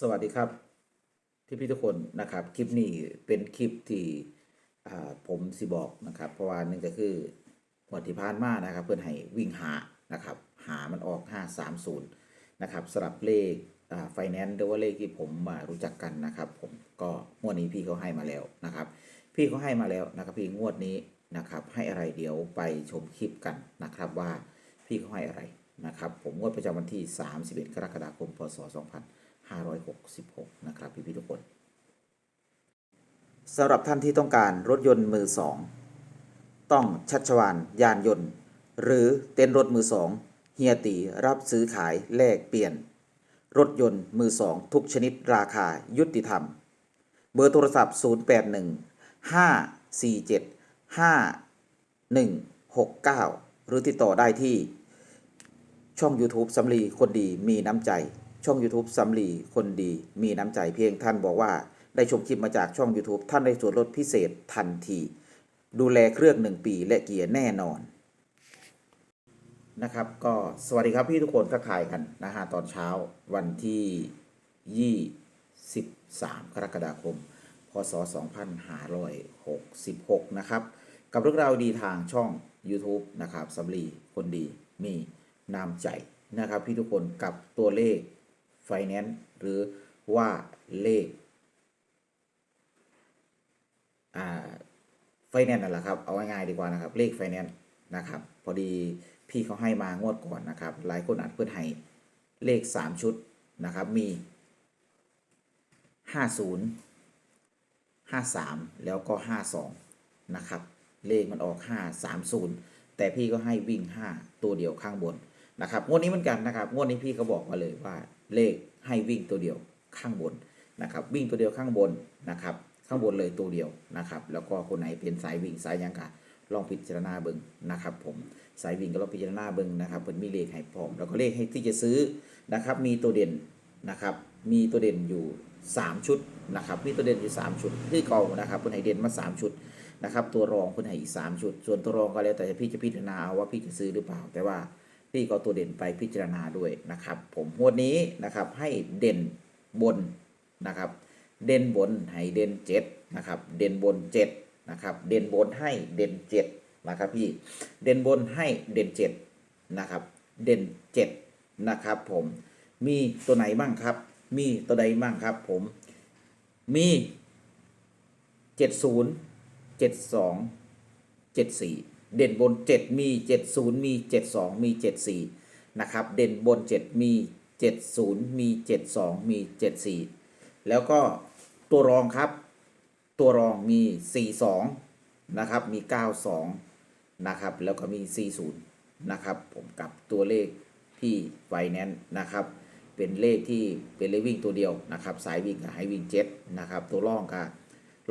สวัสดีครับที่พี่ทุกคนนะครับ คลิปนี้เป็นคลิปที่ผมสิบอกนะครับ เพราะว่าหนึ่งก็คือหัวที่ผ่านมานะครับ เพื่อนให้วิ่งหานะครับ หามันออก 530นะครับสำหรับเลขไฟแนนซ์หรือว่าเลขที่ผมมารู้จักกันนะครับ ผมก็งวดนี้พี่เขาให้มาแล้วนะครับ พี่เขาให้มาแล้วนะครับพี่งวดนี้นะครับ ให้อะไรเดี๋ยวไปชมคลิปกันนะครับว่าพี่เขาให้อะไรนะครับ ผมงวดประจำวันที่ 31 กรกฎาคมพศ 2566 นะครับพี่พี่ๆทุกคนสำหรับท่านที่ต้องการรถยนต์มือสองต้องชัชวานยานยนต์ หรือเต้นรถมือสองเฮียตีรับซื้อขายแลกเปลี่ยน รถยนต์มือสองทุกชนิดราคายุติธรรม เบอร์โทรศัพท์ 081 547 5169 หรือติดต่อได้ที่ช่อง YouTube สำลีคนดีมีน้ำใจ ช่อง YouTube สำลีคนดีมีน้ำใจเพียงท่านบอกว่า ได้ชมคลิปมาจากช่อง YouTube ท่านได้ส่วนลดพิเศษทันที ดูแลเครื่องหนึ่งปีและเกียร์แน่นอนนะครับ ก็สวัสดีครับพี่ทุกคนทักทายกันนะฮะตอนเช้าวันที่ 23 กรกฎาคม พศ 2566 นะครับ กับเรื่องราวดีทางช่อง YouTube นะครับสำลีคนดีมีน้ำใจนะครับ พี่ทุกคนกับตัวเลข ไฟแนนซ์หรือว่าเลขอ่าไฟแนนซ์นั่นแหละครับ เอาง่ายๆดีกว่านะครับ เลขไฟแนนซ์นะครับ พอดีพี่เขาให้มางวดก่อนนะครับ หลายคนอาจเพื่อนให้เลข 3 ชุดนะครับ มี 50 53 แล้วก็ 52 นะครับ เลขมันออก 530 แต่พี่ก็ให้วิ่ง 5 ตัวเดียวข้างบนนะครับ งวดนี้เหมือนกันนะครับ งวดนี้พี่เขาบอกมาเลยว่า เลขให้วิ่งตัวเดียวข้างบนนะครับ วิ่งตัวเดียวข้างบนนะครับ ข้างบนเลยตัวเดียวนะครับ แล้วก็คนไหนเป็นสายวิ่งสายยังกะลองพิจารณาเบิ่งนะครับ ผมสายวิ่งก็ลองพิจารณาเบิ่งนะครับเพิ่นมีเลขให้พร้อม แล้วก็เลขให้ที่จะซื้อนะครับ มีตัวเด่นนะครับ มีตัวเด่นอยู่ 3 ชุดนะครับ มีตัวเด่นอยู่ 3 ชุดคือเก่านะครับเพิ่นให้เด่นมา 3 ชุดนะครับ ตัวรองเพิ่นให้อีก 3 ชุด ส่วนตัวรองก็แล้วแต่พี่จะพิจารณาเอาว่าพี่จะซื้อหรือเปล่าแต่ว่า พี่ก็เอาตัวเด่นไปพิจารณาด้วยนะครับ ผมงวดนี้นะครับให้เด่นบนนะครับ เด่นบนให้เด่นเจ็ดนะครับ เด่นบนเจ็ดนะครับ เด่นบนให้เด่นเจ็ดนะครับพี่ เด่นบนให้เด่นเจ็ดนะครับ เด่นเจ็ดนะครับ ผม มีตัวไหนบ้างครับ มีตัวใดบ้างครับ ผม มีเจ็ดศูนย์เจ็ดสองเจ็ดสี่ เด่นบนเจ็ดมีเจ็ดศูนย์มีเจ็ดสองมีเจ็ดสี่นะครับ เด่นบนเจ็ดมีเจ็ดศูนย์มีเจ็ดสองมีเจ็ดสี่แล้วก็ตัวรองครับ ตัวรองมี 42 นะครับ มี 92 นะครับ แล้วก็มี 40 นะครับ ผมกับตัวเลขที่ไฟแนนซ์นะครับ เป็นเลขที่เป็นเลขวิ่งตัวเดียวนะครับ สายวิ่งกับให้วิ่งเจ็ดนะครับ ตัวรองก็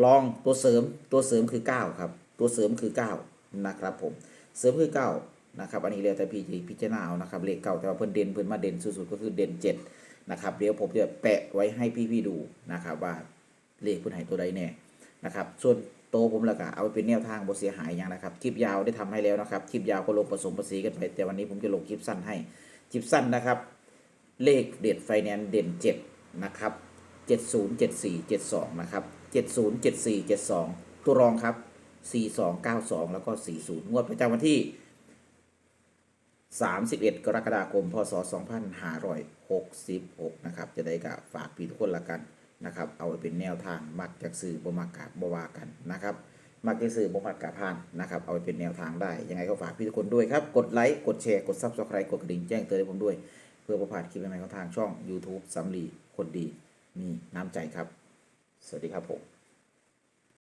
รองตัวเสริมตัวเสริมคือ 9 ครับ ตัวเสริมคือ 9 นะครับผมเสริมคือ9นะครับอันนี้เรียกแต่พี่พิจารณาเอานะครับเลขเก่าแต่ว่าเพิ่นเด่นเพิ่นมาเด่นสุดๆก็คือเด่น7นะครับเดี๋ยวผมจะแปะไว้ให้พี่ๆดูนะครับว่าเลขเพิ่นให้ตัวใดแน่นะครับส่วนโตผมล้วก็เอาไปเป็นแนวทางบ่เสียหายอย่างนะครับคลิปยาวได้ทำให้แล้วนะครับคลิปยาวก็ลงผสมภาษีกันไปแต่วันนี้ผมจะลงคลิปสั้นให้คลิปสั้นนะครับ เลขเด็ดไฟแนนซ์เด่น7นะครับ707472นย์เจ็ดสี่เจ็ดสองนะครับ707472ตัวรองครับ 4292 แล้วก็ 40 งวดประจำวันที่ 31 กรกฎาคม พศ 2566 นะครับ จะได้กับฝากพี่ทุกคนละกันนะครับ เอาไปเป็นแนวทาง มักจากสื่อบ่มักกะบ่ว่ากันนะครับมักจากสื่อบ่มักกะผ่านนะครับ เอาไปเป็นแนวทางได้ ยังไงก็ฝากพี่ทุกคนด้วยครับ กดไลค์ กดแชร์ กด Subscribe กดกระดิ่งแจ้งเตือนให้ผมด้วย เพื่อประพาดคลิปใหม่ๆของทางช่อง YouTube สำลีคนดี มีน้ำใจครับ สวัสดีครับผม